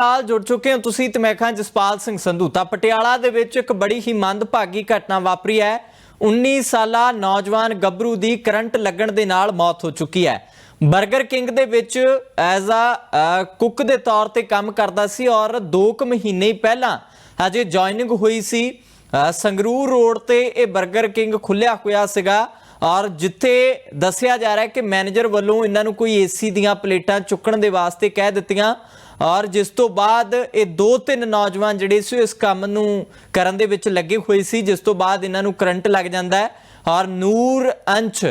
ਨਾਲ ਜੁੜ ਚੁੱਕੇ ਹੋ ਤੁਸੀਂ ਤੇ ਮੈਂ ਖਾਂ ਜਸਪਾਲ ਸਿੰਘ ਸੰਧੂ, ਤਾਂ ਪਟਿਆਲਾ ਦੇ ਵਿੱਚ ਇੱਕ ਬੜੀ ਹੀ ਮੰਦਭਾਗੀ ਘਟਨਾ ਵਾਪਰੀ ਹੈ। 19 ਸਾਲਾ ਨੌਜਵਾਨ ਗੱਭਰੂ ਦੀ ਕਰੰਟ ਲੱਗਣ ਦੇ ਨਾਲ ਮੌਤ ਹੋ ਚੁੱਕੀ ਹੈ। 버ਗਰ ਕਿੰਗ ਦੇ ਵਿੱਚ ਐਜ਼ ਅ ਕੁੱਕ ਦੇ ਤੌਰ ਤੇ ਕੰਮ ਕਰਦਾ ਸੀ ਔਰ 2 ਕੁ ਮਹੀਨੇ ਪਹਿਲਾਂ ਹਜੇ ਜੁਆਇਨਿੰਗ ਹੋਈ ਸੀ। ਸੰਗਰੂਰ ਰੋਡ ਤੇ ਇਹ 버ਗਰ ਕਿੰਗ ਖੁੱਲਿਆ ਹੋਇਆ ਸੀਗਾ ਔਰ ਜਿੱਥੇ ਦੱਸਿਆ ਜਾ ਰਿਹਾ ਹੈ ਕਿ ਮੈਨੇਜਰ ਵੱਲੋਂ ਇਹਨਾਂ ਨੂੰ ਕੋਈ ਏਸੀ ਦੀਆਂ ਪਲੇਟਾਂ ਚੁੱਕਣ ਦੇ ਵਾਸਤੇ ਕਹਿ ਦਿੱਤੀਆਂ। ਔਰ ਜਿਸ ਤੋਂ ਬਾਅਦ ਇਹ ਦੋ ਤਿੰਨ ਨੌਜਵਾਨ ਜਿਹੜੇ ਸੀ, ਇਸ ਕੰਮ ਨੂੰ ਕਰਨ ਦੇ ਵਿੱਚ ਲੱਗੇ ਹੋਏ ਸੀ, ਜਿਸ ਤੋਂ ਬਾਅਦ ਇਹਨਾਂ ਨੂੰ ਕਰੰਟ ਲੱਗ ਜਾਂਦਾ ਹੈ ਔਰ ਨੂਰ ਅੰਸ਼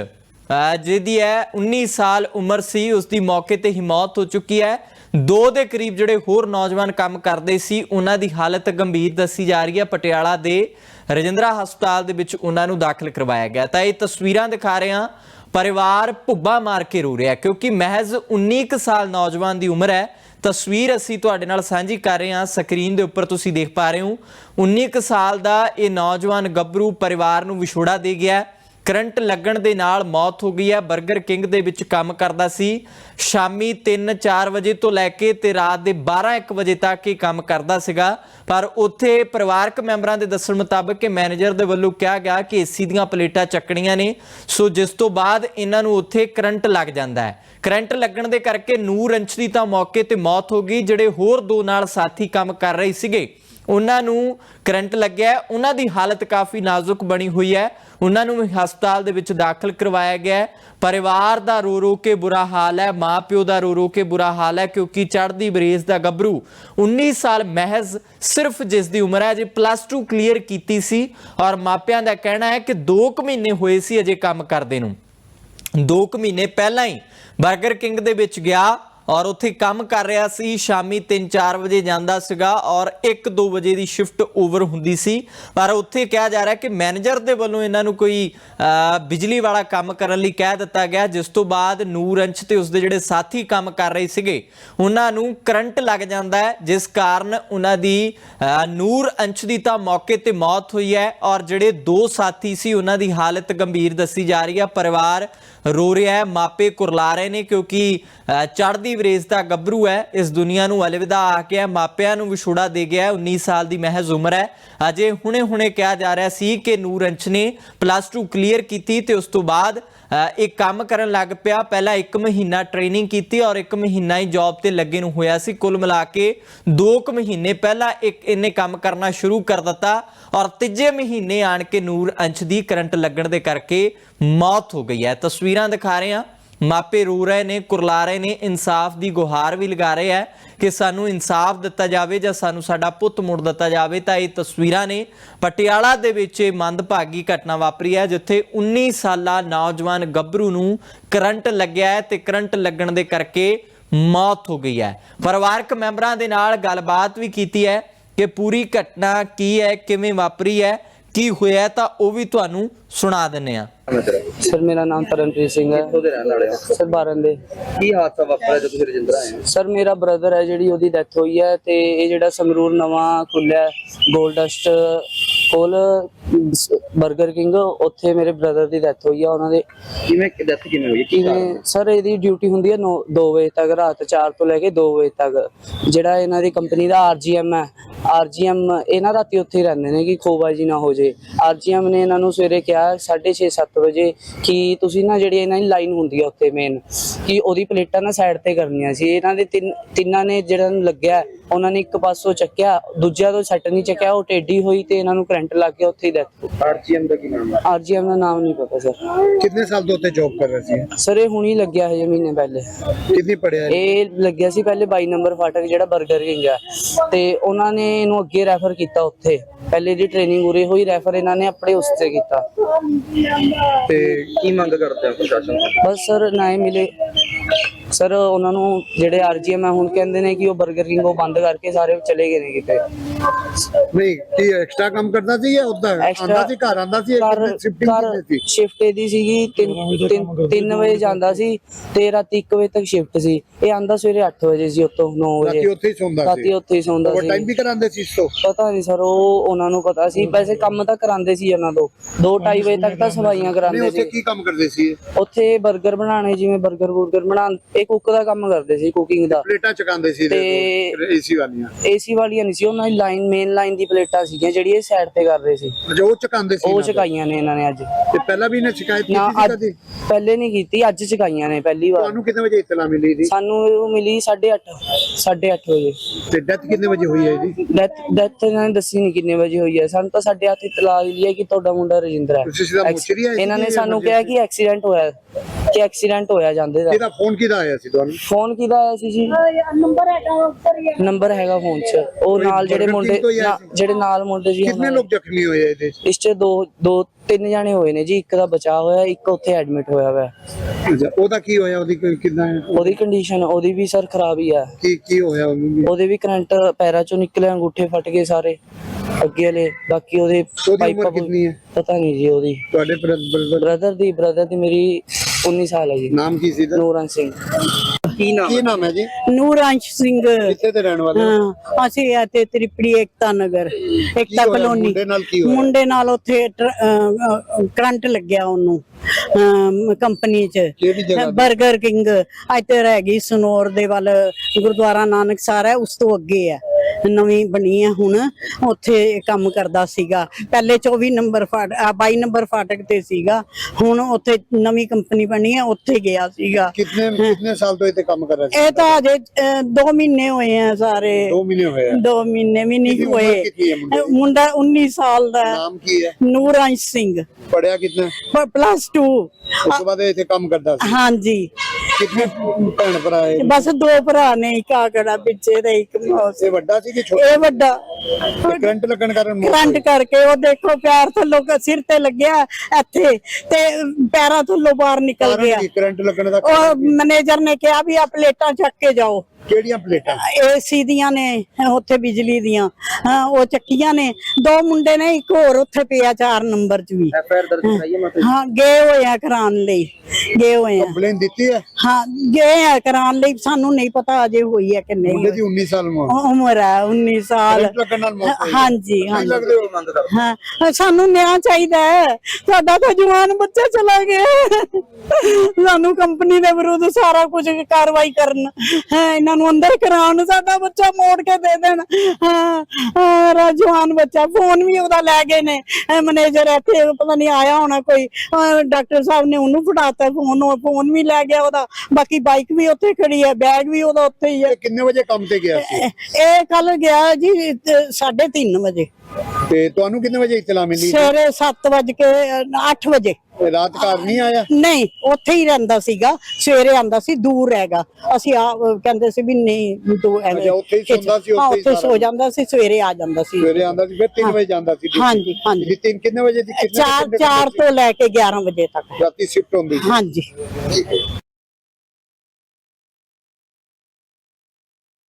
ਜਿਹਦੀ ਹੈ 19 ਸਾਲ ਉਮਰ ਸੀ ਉਸ ਦੀ ਮੌਕੇ ਤੇ ਹੀ ਮੌਤ ਹੋ ਚੁੱਕੀ ਹੈ। ਦੋ ਦੇ ਕਰੀਬ ਜਿਹੜੇ ਹੋਰ ਨੌਜਵਾਨ ਕੰਮ ਕਰਦੇ ਸੀ, ਉਹਨਾਂ ਦੀ ਹਾਲਤ ਗੰਭੀਰ ਦੱਸੀ ਜਾ ਰਹੀ ਹੈ। ਪਟਿਆਲਾ ਦੇ ਰਜਿੰਦਰਾ ਹਸਪਤਾਲ ਦੇ ਵਿੱਚ ਉਹਨਾਂ ਨੂੰ ਦਾਖਲ ਕਰਵਾਇਆ ਗਿਆ। ਤਾਂ ਇਹ ਤਸਵੀਰਾਂ ਦਿਖਾ ਰਹੇ ਹਾਂ। ਪਰਿਵਾਰ ਭੁੱਬਾ ਮਾਰ ਕੇ ਰੋ ਰਿਹਾ ਕਿਉਂਕਿ ਮਹਿਜ਼ 19 ਕੁ ਸਾਲ ਨੌਜਵਾਨ ਦੀ ਉਮਰ ਹੈ। ਤਸਵੀਰ ਅਸੀਂ ਤੁਹਾਡੇ ਨਾਲ ਸਾਂਝੀ ਕਰ ਰਹੇ ਹਾਂ ਸਕਰੀਨ ਦੇ ਉੱਪਰ ਤੁਸੀਂ ਦੇਖ ਪਾ ਰਹੇ ਹੋ 19 ਕੁ ਸਾਲ ਦਾ ਇਹ ਨੌਜਵਾਨ ਗੱਭਰੂ ਪਰਿਵਾਰ ਨੂੰ ਵਿਛੋੜਾ ਦੇ ਗਿਆ ਹੈ। ਕਰੰਟ ਲੱਗਣ ਦੇ ਨਾਲ ਮੌਤ ਹੋ ਗਈ ਹੈ। 버ਗਰ ਕਿੰਗ ਦੇ ਵਿੱਚ ਕੰਮ ਕਰਦਾ ਸੀ। ਸ਼ਾਮੀ 3-4 ਵਜੇ ਤੋਂ ਲੈ ਕੇ ਤੇ ਰਾਤ ਦੇ 12-1 ਵਜੇ ਤੱਕ ਇਹ ਕੰਮ ਕਰਦਾ ਸੀਗਾ। ਪਰ ਉੱਥੇ ਪਰਿਵਾਰਕ ਮੈਂਬਰਾਂ ਦੇ ਦੱਸਣ ਮੁਤਾਬਕ ਕਿ ਮੈਨੇਜਰ ਦੇ ਵੱਲੋਂ ਕਿਹਾ ਗਿਆ ਕਿ ਏਸੀ ਦੀਆਂ ਪਲੇਟਾਂ ਚੱਕਣੀਆਂ ਨੇ। ਸੋ ਜਿਸ ਤੋਂ ਬਾਅਦ ਇਹਨਾਂ ਨੂੰ ਉੱਥੇ ਕਰੰਟ ਲੱਗ ਜਾਂਦਾ ਹੈ। ਕਰੰਟ ਲੱਗਣ ਦੇ ਕਰਕੇ ਨੂਰ ਅੰਸ਼ ਦੀ ਤਾਂ ਮੌਕੇ ਤੇ ਮੌਤ ਹੋ ਗਈ, ਜਿਹੜੇ ਹੋਰ ਦੋ ਨਾਲ ਸਾਥੀ ਕੰਮ ਕਰ ਰਹੇ ਸੀਗੇ। ਉਹਨਾਂ ਨੂੰ ਕਰੰਟ ਲੱਗਿਆ ਹੈ। ਉਹਨਾਂ ਦੀ ਹਾਲਤ ਕਾਫੀ ਨਾਜ਼ੁਕ ਬਣੀ ਹੋਈ ਹੈ। ਉਹਨਾਂ ਨੂੰ ਹਸਪਤਾਲ ਦੇ ਵਿੱਚ ਦਾਖਲ ਕਰਵਾਇਆ ਗਿਆ ਹੈ। ਪਰਿਵਾਰ ਦਾ ਰੋ ਰੋ ਕੇ ਬੁਰਾ ਹਾਲ ਹੈ। ਮਾਪਿਓ ਦਾ ਰੋ ਰੋ ਕੇ ਬੁਰਾ ਹਾਲ ਹੈ ਕਿਉਂਕਿ ਚੜ੍ਹਦੀ ਬਰੇਸ ਦਾ ਗੱਭਰੂ 19 ਸਾਲ ਮਹਿਜ਼ ਸਿਰਫ ਜਿਸ ਦੀ ਉਮਰ ਹੈ ਜੇ ਪਲੱਸ 2 ਕਲੀਅਰ ਕੀਤੀ ਸੀ ਔਰ ਮਾਪਿਆਂ ਦਾ ਕਹਿਣਾ ਹੈ ਕਿ 2 ਕੁ ਮਹੀਨੇ ਹੋਏ ਸੀ ਅਜੇ ਕੰਮ ਕਰਦੇ ਨੂੰ। 2 ਕੁ ਮਹੀਨੇ ਪਹਿਲਾਂ ਹੀ 버ਗਰ ਕਿੰਗ ਦੇ ਵਿੱਚ ਗਿਆ। ਔਰ ਉੱਥੇ ਕੰਮ ਕਰ ਰਿਹਾ ਸੀ ਸ਼ਾਮੀ 3-4 ਵਜੇ ਜਾਂਦਾ ਸੀਗਾ ਔਰ 1-2 ਵਜੇ ਦੀ ਸ਼ਿਫਟ ਓਵਰ ਹੁੰਦੀ ਸੀ। ਪਰ ਉੱਥੇ ਕਿਹਾ ਜਾ ਰਿਹਾ ਕਿ ਮੈਨੇਜਰ ਦੇ ਵੱਲੋਂ ਇਹਨਾਂ ਨੂੰ ਕੋਈ ਬਿਜਲੀ ਵਾਲਾ ਕੰਮ ਕਰਨ ਲਈ ਕਹਿ ਦਿੱਤਾ ਗਿਆ ਜਿਸ ਤੋਂ ਬਾਅਦ ਨੂਰ ਅੰਸ਼ ਤੇ ਉਸਦੇ ਜਿਹੜੇ ਸਾਥੀ ਕੰਮ ਕਰ ਰਹੇ ਸੀਗੇ ਉਹਨਾਂ ਨੂੰ ਕਰੰਟ ਲੱਗ ਜਾਂਦਾ ਹੈ ਜਿਸ ਕਾਰਨ ਉਹਨਾਂ ਦੀ ਅਹ, ਨੂਰ ਅੰਸ਼ ਦੀ ਤਾਂ ਮੌਕੇ ਤੇ ਮੌਤ ਹੋਈ ਹੈ ਔਰ ਜਿਹੜੇ ਦੋ ਸਾਥੀ ਸੀ ਉਹਨਾਂ ਦੀ ਹਾਲਤ ਗੰਭੀਰ ਦੱਸੀ ਜਾ ਰਹੀ ਹੈ। ਪਰਿਵਾਰ ਰੋ ਰਿਹਾ ਹੈ, ਮਾਪੇ ਕੁਰਲਾ ਰਹੇ ਨੇ ਕਿਉਂਕਿ ਚੜ੍ਹਦੀ ਵਰੇਸ ਦਾ ਗੱਭਰੂ ਹੈ। ਇਸ ਦੁਨੀਆ ਨੂੰ ਅਲਵਿਦਾ ਆ ਕੇ ਹੈ, ਮਾਪਿਆਂ ਨੂੰ ਵਿਛੋੜਾ ਦੇ ਗਿਆ ਹੈ। 19 ਸਾਲ ਦੀ ਮਹਿਜ਼ ਉਮਰ ਹੈ। ਅਜੇ ਹੁਣੇ-ਹੁਣੇ ਕਿਹਾ ਜਾ ਰਿਹਾ ਸੀ ਕਿ ਨੂਰ ਅੰਸ਼ ਨੇ ਪਲੱਸ 2 ਕਲੀਅਰ ਕੀਤੀ ਤੇ ਉਸ ਤੋਂ ਬਾਅਦ ਇਹ ਕੰਮ ਕਰਨ ਲੱਗ ਪਿਆ। ਪਹਿਲਾਂ 1 ਮਹੀਨਾ ਟ੍ਰੇਨਿੰਗ ਕੀਤੀ ਔਰ 1 ਮਹੀਨਾ ਹੀ ਜੌਬ ਤੇ ਲੱਗੇ ਨੂੰ ਹੋਇਆ ਸੀ। ਕੁੱਲ ਮਿਲਾ ਕੇ 2 ਕੁ ਮਹੀਨੇ ਪਹਿਲਾਂ ਇੱਕ ਇਹਨੇ ਕੰਮ ਕਰਨਾ ਸ਼ੁਰੂ ਕਰ ਦਿੱਤਾ ਔਰ ਤੀਜੇ ਮਹੀਨੇ ਆਣ ਕੇ ਨੂਰ ਅੰਸ਼ ਦੀ ਕਰੰਟ ਲੱਗਣ ਦੇ ਕਰਕੇ ਮੌਤ ਹੋ ਗਈ ਹੈ। ਤਸਵੀਰਾਂ ਦਿਖਾ ਰਹੇ ਹਾਂ। ਮਾਪੇ ਰੋ ਰਹੇ ਨੇ, ਕੁਰਲਾ ਰਹੇ ਨੇ, ਇਨਸਾਫ ਦੀ ਗੁਹਾਰ ਵੀ ਲਗਾ ਰਹੇ ਹੈ ਕਿ ਸਾਨੂੰ ਇਨਸਾਫ ਦਿੱਤਾ ਜਾਵੇ ਜਾਂ ਸਾਨੂੰ ਸਾਡਾ ਪੁੱਤ ਮੁੜ ਦਿੱਤਾ ਜਾਵੇ ਤਾਂ ਇਹ ਤਸਵੀਰਾਂ ਨੇ ਪਟਿਆਲਾ ਦੇ ਵਿੱਚ ਇਹ ਮੰਦਭਾਗੀ ਘਟਨਾ ਵਾਪਰੀ ਹੈ, ਜਿੱਥੇ 19 ਸਾਲਾ ਨੌਜਵਾਨ ਗੱਭਰੂ ਨੂੰ ਕਰੰਟ ਲੱਗਿਆ ਹੈ ਤੇ ਕਰੰਟ ਲੱਗਣ ਦੇ ਕਰਕੇ ਮੌਤ ਹੋ ਗਈ ਹੈ। ਪਰਿਵਾਰਕ ਮੈਂਬਰਾਂ ਦੇ ਨਾਲ ਗੱਲਬਾਤ ਵੀ ਕੀਤੀ ਹੈ ਕਿ ਪੂਰੀ ਘਟਨਾ ਕੀ ਹੈ, ਕਿਵੇਂ ਵਾਪਰੀ ਹੈ ਕੀ ਹੋਇਆ ਤਾਂ ਉਹ ਵੀ ਤੁਹਾਨੂੰ ਸੁਣਾ ਦਿੰਨੇ ਆ ਸਰ ਮੇਰਾ ਨਾਮ ਤਰਨਪ੍ਰੀਤ ਸਿੰਘ ਹੈ। ਕਿੱਥੋਂ ਦੇ ਰਹਿਣ ਵਾਲੇ ਹੋ? ਸਰ ਬਾਰਨ ਦੇ। ਕੀ ਹਾਦਸਾ ਵਾਪਰਿਆ ਜਦੋਂ ਤੁਸੀਂ ਰਜਿੰਦਰਾ ਆਏ ਸਰ ਮੇਰਾ ਬ੍ਰਦਰ ਹੈ ਜਿਹੜੀ ਉਹਦੀ ਡੈਥ ਹੋਈ ਹੈ ਤੇ ਇਹ ਜਿਹੜਾ ਸੰਗਰੂਰ ਨਵਾਂ ਖੁੱਲਿਆ ਗੋਲਡਸਟ ਕੋਲ 버ਗਰ ਕਿੰਗ ਉੱਥੇ ਮੇਰੇ ਬ੍ਰਦਰ ਦੀ ਡੈਥ ਹੋਈ ਹੈ ਉਹਨਾਂ ਦੇ ਕਿਵੇਂ ਡੈਥ ਕਿਵੇਂ ਹੋਈ ਕੀ ਕਿਵੇਂ ਸਰ ਇਹਦੀ ਡਿਊਟੀ ਹੁੰਦੀ ਹੈ 2 ਵਜੇ ਤੱਕ ਰਾਤ 4 ਤੋਂ ਲੈ ਕੇ 2 ਵਜੇ ਤੱਕ। ਜਿਹੜਾ ਇਹਨਾਂ ਦੀ ਕੰਪਨੀ ਦਾ ਆਰਜੀਐਮ ਹੈ ਆਰਜੀਐਮ ਇਹਨਾਂ ਰਾਤੀ ਉੱਥੇ ਰਹਿੰਦੇ ਨੇ ਕਿ ਖੋਬਾਜੀ ਨਾ ਹੋ ਜੇ। ਆਰਜੀਐਮ ਨੇ ਇਹਨਾਂ ਨੂੰ ਸਵੇਰੇ ਕਿਹਾ 6:30 7 ਵਜੇ ਕਿ ਤੁਸੀਂ ਨਾ ਜਿਹੜੀ ਇਹਨਾਂ ਦੀ ਲਾਈਨ ਹੁੰਦੀ ਹੈ ਉੱਥੇ ਮੇਨ ਕਿ ਉਹਦੀ ਪਲੇਟਾਂ ਨਾ ਸਾਈਡ ਤੇ ਕਰਨੀਆਂ ਸੀ। ਇਹਨਾਂ ਦੇ ਤਿੰਨ ਤਿੰਨਾਂ ਨੇ ਜਿਹੜਾ ਨੂੰ ਲੱਗਿਆ ਉਹਨਾਂ ਨੇ ਇੱਕ ਪਾਸੋਂ ਚੱਕਿਆ ਦੂਜਿਆਂ ਤੋਂ ਸੈੱਟ ਨਹੀਂ ਚੱਕਿਆ ਉਹ ਟੇਢੀ ਹੋਈ ਤੇ ਇਹਨਾਂ ਨੂੰ ਕਰੰਟ ਲੱਗ ਗਿਆ ਉੱਥੇ ਡੈਥ ਆਰਜੀਐਮ ਦਾ ਕੀ ਨਾਮ ਹੈ? ਆਰਜੀਐਮ ਦਾ ਨਾਮ ਨਹੀਂ ਪਤਾ ਸਰ ਕਿੰਨੇ ਸਾਲ ਤੋਂ ਉੱਤੇ ਜੌਬ ਕਰ ਰਹੇ ਸੀ? ਸਰ ਇਹ ਹੁਣੀ ਲੱਗਿਆ ਹਜੇ ਮਹੀਨੇ ਪਹਿਲੇ। ਕਿੰਨੀ ਪੜਿਆ ਹੈ? ਇਹ ਲੱਗਿਆ ਸੀ ਪਹਿਲੇ 22 ਨੰਬਰ ਫਾਟਕ ਜਿਹੜਾ 버ਗਰ ਕਿੰਗ ਹੈ ਤੇ ਉਹਨਾਂ ਨੇ ਇਹਨੂੰ ਅੱਗੇ ਰੈਫਰ ਕੀਤਾ ਉੱਥੇ। ਪਹਿਲੇ ਦੀ ਟ੍ਰੇਨਿੰਗ ਉਰੇ ਹੋਈ ਰੈਫਰ ਇਹਨਾਂ ਨੇ ਆਪਣੇ ਉਸ ਤੇ ਕੀਤਾ। ਤੇ ਕੀ ਮੰਗ ਕਰਦੇ ਹੋ ਪ੍ਰਸ਼ਾਸਨ ਤੋਂ? ਬਸ ਸਰ ਨਾ ਹੀ ਮਿਲੇ। ਸਰ ਉਹਨਾਂ ਨੂੰ ਜਿਹੜੇ ਆਰਜੀਐਮ ਹੈ ਹੁਣ ਕਹਿੰਦੇ ਨੇ ਕਿ ਉਹ 버ਗਰ ਕਿੰਗ ਉਹ ਬੰਦ ਕਰਕੇ ਸਾਰੇ ਚਲੇ ਗਏ ਨੇ ਕਿਤੇ। ਨਹੀਂ ਕੀ ਐਕਸਟਰਾ ਕੰਮ ਕਰਦਾ ਸੀ ਜਾਂ ਉਦਾਂ? Extra- ਆਂਦਾ ਸੀ ਘਰ ਆਂਦਾ ਸੀ ਘਰ ਸ਼ਿਫਟਿੰਗ ਘਰ ਕਿੰਨੇ ਸੀ? ਸ਼ਿਫਟ ਇਹਦੀ ਸੀਗੀ 3 ਵਜੇ ਜਾਂਦਾ ਸੀ ਤੇ ਰਾਤੀ 1 ਵਜੇ ਤੱਕ ਸ਼ਿਫਟ ਸੀ। ਇਹ ਆਂਦਾ ਸਵੇਰੇ 8 ਵਜੇ ਸੀ ਉੱਤੋਂ 9 ਰਾਤੀ ਵਜੇ ਉੱਥੇ ਹੀ ਸੌਂਦਾ ਰਾਤੀ ਸੀ ਉੱਥੇ ਹੀ ਸੌਂਦਾ ਉਹ ਟਾਈਮ ਸੀ ਵੀ ਕਰਾਉਂਦੇ ਸੀ ਇਸ ਤੋਂ? ਪਤਾ ਨਹੀਂ ਸਰ ਉਹ ਉਹਨਾਂ ਨੂੰ ਪਤਾ ਸੀ। ਵੈਸੇ ਕੰਮ ਤਾਂ ਕਰਾਉਂਦੇ ਸੀ ਉਹਨਾਂ ਤੋਂ। 2:30 ਵਜੇ ਤੱਕ ਤਾਂ ਸਫਾਈਆਂ ਨਹੀਂ ਕਰਾਉਂਦੇ ਉੱਥੇ ਸੀ। ਕੀ ਕੰਮ ਕਰਦੇ ਸੀ ਇਹ? ਉੱਥੇ 버ਗਰ ਬਣਾਉਣੇ ਜਿਵੇਂ 버ਗਰ ਬੁਰਗਰ ਬਣਾਉਣ। ਇਹ ਕੁੱਕ ਦਾ ਕੰਮ ਕਰਦੇ ਸੀ ਕੁਕਿੰਗ ਦਾ। ਪਲੇਟਾਂ ਚਕਾਉਂਦੇ ਸੀ ਤੇ- ਏਸੀ ਵਾਲੀਆਂ। ਏਸੀ ਵਾਲੀਆਂ ਨਹੀਂ ਸੀ ਉਹਨਾਂ ਦੀ ਲਾਈਨ ਮੇਨ ਲਾਈਨ ਦੀ ਪਲੇਟਾਂ ਸੀਗੀਆਂ ਜਿਹੜੀ ਇਹ ਸਾਈਡ ਤੇ ਕਰ ਰਹੇ ਸੀ। ਅੱਛਾ ਉਹ ਚਕਾਉਂਦੇ ਸੀ ਉਹ ਇਹਨਾਂ। ਚਕਾਈਆਂ ਨੇ ਇਹਨਾਂ ਨੇ ਅੱਜ। ਤੇ ਪਹਿਲਾਂ ਵੀ ਇਹਨੇ ਸ਼ਿਕਾਇਤ ਕੀਤੀ ਨਾ ਸੀ ਅੱਜ ਕਦੀ? ਪਹਿਲੇ ਨਹੀਂ ਕੀਤੀ ਅੱਜ ਚਕਾਈਆਂ ਨੇ ਪਹਿਲੀ ਵਾਰ। ਤੁਹਾਨੂੰ ਕਿੰਨੇ ਵਜੇ ਇਤਲਾ ਮਿਲੀ ਦੀ ਸਾਨੂੰ ਉਹ ਮਿਲੀ 8:30 8:30 ਵਜੇ। ਤੇ ਡੈਥ ਕਿੰਨੇ ਵਜੇ ਹੋਈ ਹੈ ਇਹਦੀ ਡੈਥ ਡੈਥ ਇਹਨਾਂ ਨੇ ਦੱਸੀ ਨਹੀਂ ਕਿੰਨੇ ਵਜੇ ਹੋਈ ਹੈ। ਸਾਨੂੰ ਤਾਂ 8:30 ਇਤਲਾਹ ਮਿਲੀ ਹੈ ਕਿ ਤੁਹਾਡਾ ਮੁੰਡਾ ਰਜਿੰਦਰ ਹੈ। ਤੁਸੀਂ ਸਿੱਧਾ ਮੁੱਛਰੀ ਆਏ ਸੀ ਇਹਨਾਂ ਨੇ ਜਾਂ ਸਾਨੂੰ ਕਿਹਾ ਕਿ ਐਕਸੀਡੈਂਟ ਹੋਇਆ ਹੈ, ਕਿ ਐਕਸੀਡੈਂਟ ਹੋਇਆ ਜਾਂਦੇ ਦਾ। ਇਹਦਾ ਫੋਨ ਕਿਹਦਾ ਆਇਆ ਸੀ ਤੁਹਾਨੂੰ? ਫੋਨ ਕਿਹਦਾ ਆਇਆ ਸੀ ਜੀ? ਨੰਬਰ ਹੈਗਾ ਫੋਨ 'ਚ। ਉਹ ਨਾਲ ਜਿਹੜੇ Burger King ਮੁੰਡੇ ਤੋਂ ਹੀ ਆਇਆ ਨਾ- ਸੀ? ਜਿਹੜੇ ਨਾਲ ਮੁੰਡੇ ਜੀ ਕਿੰਨੇ ਉਹਨਾਂ ਲੋਕ ਜ਼ਖਮੀ ਹੋਏ ਆ ਇਹਦੇ 'ਚ? ਇਸ 'ਚ ਦੋ ਦੋ ਤਿੰਨ ਜਾਣੇ ਹੋਏ ਨੇ ਜੀ ਇੱਕ ਦਾ ਬਚਾਅ ਹੋਇਆ ਇੱਕ ਉੱਥੇ ਐਡਮਿਟ ਹੋਇਆ ਹੋਇਆ ਅੱਛਾ ਉਹਦਾ ਕੀ ਹੋਇਆ? ਉਹਦੀ ਕਿੰਨਾ ਉਹਦੀ ਕੰਡੀਸ਼ਨ ਉਹਦੀ ਵੀ ਸਰ ਖਰਾਬ ਹੀ ਆ। ਕੀ ਕੀ ਹੋਇਆ ਉਹਨੂੰ ਵੀ? ਉਹਦੇ ਵੀ ਕਰੰਟ ਪੈਰਾਂ ਚੋਂ ਨਿਕਲੇ ਅੰਗੂਠੇ ਫਟ ਗਏ ਸਾਰੇ ਅੱਗੇ ਵਾਲੇ ਬਾਕੀ ਉਹਦੇ ਉਹਦੀ ਪਾਈਪਾਂ ਉਮਰ ਕਿੰਨੀ ਹੈ? ਪਤਾ ਨਹੀਂ ਜੀ ਉਹਦੀ। ਤੁਹਾਡੇ ਬ੍ਰਦਰ ਬ੍ਰਦਰ ਦੀ ਬ੍ਰਦਰ ਦੀ ਮੇਰੀ 19 ਸਾਲ ਹੈ ਜੀ। ਨਾਮ ਕੀ ਸੀ ਇਹਦਾ? ਨੂਰਨ ਸਿੰਘ। ਕੀ ਨਾਮ ਕੀ ਨਾਮ ਹੈ ਜੀ? ਨੂਰਾਂਸ਼ ਸਿੰਘ। ਕਿੱਥੇ ਦੇ ਰਹਿਣ ਵਾਲੇ ਹੋ? ਹਾਂ ਅਸੀਂ ਇੱਥੇ ਤ੍ਰਿਪੜੀ ਏਕਤਾ ਨਗਰ ਏਕਤਾ? ਕਲੋਨੀ। ਮੁੰਡੇ ਨਾਲ ਕੀ ਹੋਇਆ? ਮੁੰਡੇ ਨਾਲ ਉੱਥੇ ਕਰੰਟ ਲੱਗਿਆ ਉਹਨੂੰ ਕੰਪਨੀ 'ਚ। ਕਿਹੜੀ ਜਗ੍ਹਾ ਤੇ? 버ਗਰ ਕਿੰਗ ਇੱਥੇ ਰਹਿ ਗਈ ਸਨੋਰ ਦੇ ਵੱਲ ਗੁਰਦੁਆਰਾ ਨਾਨਕ ਹੈ ਉਸ ਤੋਂ ਅੱਗੇ ਹੈ। ਨਵੀਂ ਬਣੀ ਹੈ ਹੁਣ ਉੱਥੇ ਕੰਮ ਕਰਦਾ ਸੀਗਾ। ਪਹਿਲੇ 24 ਨੰਬਰ ਫਾਟ ਆ 22 ਨੰਬਰ ਫਾਟਕ ਤੇ ਸੀਗਾ। ਹੁਣ ਉੱਥੇ ਨਵੀਂ ਕੰਪਨੀ ਬਣੀ ਹੈ ਉੱਥੇ ਗਿਆ ਸੀਗਾ। ਕਿੰਨੇ ਕਿੰਨੇ ਸਾਲ ਤੋਂ ਇੱਥੇ ਕੰਮ ਕਰ ਰਿਹਾ ਸੀ? ਇਹ ਤਾਂ ਅਜੇ 2 ਮਹੀਨੇ ਹੋਏ ਆ ਸਾਰੇ। 2 ਮਹੀਨੇ ਹੋਏ ਆ? ਦੋ ਮਹੀਨੇ ਵੀ ਨਹੀਂ ਹੋਏ। ਮੁੰਡੇ ਦੀ? ਇਹ ਮੁੰਡਾ 19 ਸਾਲ ਦਾ ਹੈ। ਨਾਮ ਕੀ ਹੈ? ਨੂਰਾਂਸ਼ ਸਿੰਘ। ਪੜਿਆ ਕਿੰਨਾ ਪਲੱਸ 2 ਉਸ ਤੋਂ ਬਾਅਦ ਇੱਥੇ ਕੰਮ ਕਰਦਾ ਸੀ? ਹਾਂਜੀ। ਕਿੰਨੇ ਭੈਣ ਭਰਾ ਹੈ ਬਸ ਦੋ ਭਰਾ ਨੇ ਇੱਕ ਆਗੜਾ ਪਿੱਛੇ ਤੇ ਇੱਕ ਮੌਸ। ਇਹ ਵੱਡਾ ਸੀ ਕਿ ਛੋਟਾ? ਇਹ ਵੱਡਾ। ਕਰੰਟ ਲੱਗਣ ਕਾਰਨ ਕਰੰਟ ਕਰਕੇ ਉਹ ਦੇਖੋ ਪੈਰ ਥੱਲੋਂ ਸਿਰ ਤੇ ਲੱਗਿਆ ਇੱਥੇ ਤੇ ਪੈਰਾਂ ਥੱਲੋਂ ਬਾਹਰ ਨਿਕਲ ਗਿਆ। ਕਰੰਟ ਲੱਗਣ ਦਾ ਉਹ ਮੈਨੇਜਰ ਨੇ ਕਿਹਾ ਵੀ ਆ ਪਲੇਟਾਂ ਚੱਕ ਕੇ ਜਾਓ। ਕਿਹੜੀਆਂ ਪਲੇਟਾਂ? ਏਸੀ ਦੀਆਂ ਨੇ ਉੱਥੇ ਬਿਜਲੀ ਦੀਆਂ। ਹਾਂ ਉਹ ਚੱਕੀਆਂ ਨੇ। ਦੋ ਮੁੰਡੇ ਨੇ ਇੱਕ ਹੋਰ ਉੱਥੇ ਪਿਆ 4 ਨੰਬਰ 'ਚ ਵੀ। ਹਾਂ। ਗਏ ਹੋਏ ਆ ਕਰਾਉਣ ਲਈ। ਗਏ ਹੋਏ ਆ। ਕੰਪਲੇਨ ਦਿੱਤੀ ਹੈ? ਹਾਂ ਗਏ ਆ ਕਰਾਉਣ ਲਈ। ਸਾਨੂੰ ਨਹੀਂ ਪਤਾ ਅਜੇ ਹੋਈ ਹੈ ਕਿ ਨਹੀਂ ਮੁੰਡੇ ਦੀ 19 ਸਾਲ ਉਮਰ। ਹੈ 19 ਸਾਲ। ਹਾਂਜੀ ਹਾਂ? ਸਾਨੂੰ ਨਿਆਂ ਚਾਹੀਦਾ ਹੈ। ਸਾਡਾ ਤਾਂ ਜਵਾਨ ਬੱਚਾ ਚਲਾ ਗਿਆ ਸਾਨੂੰ ਕੰਪਨੀ ਦੇ ਵਿਰੁੱਧ ਸਾਰਾ ਕੁਝ ਕਾਰਵਾਈ ਕਰਨ। ਹਾਂ ਇਹਨਾਂ ਨੂੰ ਅੰਦਰ ਕਰਾਉਣ ਸਾਡਾ ਬੱਚਾ ਮੋੜ ਕੇ ਦੇ ਦੇਣ। ਹਾਂ ਹਾਂ, ਰਾ ਜਵਾਨ ਬੱਚਾ ਫੋਨ ਵੀ ਉਹਦਾ ਲੈ ਗਏ ਨੇ। ਮੈਨੇਜਰ ਇੱਥੇ ਪਤਾ ਨਹੀਂ ਆਇਆ ਹੋਣਾ ਕੋਈ। ਡਾਕਟਰ ਸਾਹਿਬ ਨੇ ਉਹਨੂੰ ਫੜਾਤਾ ਫੋਨ ਉਹ ਫੋਨ ਵੀ ਲੈ ਗਿਆ ਉਹਦਾ। ਬਾਕੀ ਬਾਈਕ ਵੀ ਉੱਥੇ ਖੜੀ ਹੈ ਬੈਗ ਵੀ ਉਹਦਾ ਉੱਥੇ ਹੀ ਹੈ। ਕਿੰਨੇ ਵਜੇ ਕੰਮ ਤੇ ਗਿਆ ਸੀ? ਇਹ ਕੱਲ ਗਿਆ ਜੀ 3:30 ਵਜੇ। ਤੇ ਤੁਹਾਨੂੰ ਕਿੰਨੇ ਵਜੇ ਇਤਲਾ ਮਿਲੀ ਸਵੇਰੇ 7 ਵਜੇ ਕੇ 8 ਵਜੇ। ਰਾਤ ਘਰ ਨਹੀਂ ਆਇਆ? ਨਹੀਂ ਉੱਥੇ ਹੀ ਰਹਿੰਦਾ ਸੀਗਾ। ਸਵੇਰੇ ਆਂਦਾ ਸੀ ਦੂਰ ਹੈਗਾ। ਅਸੀਂ ਆ ਕਹਿੰਦੇ ਸੀ ਵੀ ਨਹੀਂ ਤੂੰ ਐਵੇਂ ਉੱਥੇ ਹੀ ਸੌਂਦਾ ਸੀ, ਉੱਥੇ ਹੀ ਸੋ ਜਾਂਦਾ ਸੀ ਸਵੇਰੇ ਆ ਜਾਂਦਾ ਸੀ। ਸਵੇਰੇ ਆਂਦਾ ਸੀ ਫਿਰ 3 ਵਜੇ ਜਾਂਦਾ ਸੀ ਹਾਂਜੀ ਹਾਂਜੀ। ਤਿੰਨ ਕਿੰਨੇ ਵਜੇ ਦੀ ਕਿੰਨੇ 4 4 ਤੋਂ ਲੈ ਕੇ 11 ਵਜੇ ਤੱਕ। ਰਾਤੀ ਸ਼ਿਫਟ ਹੁੰਦੀ ਸੀ। ਹਾਂਜੀ।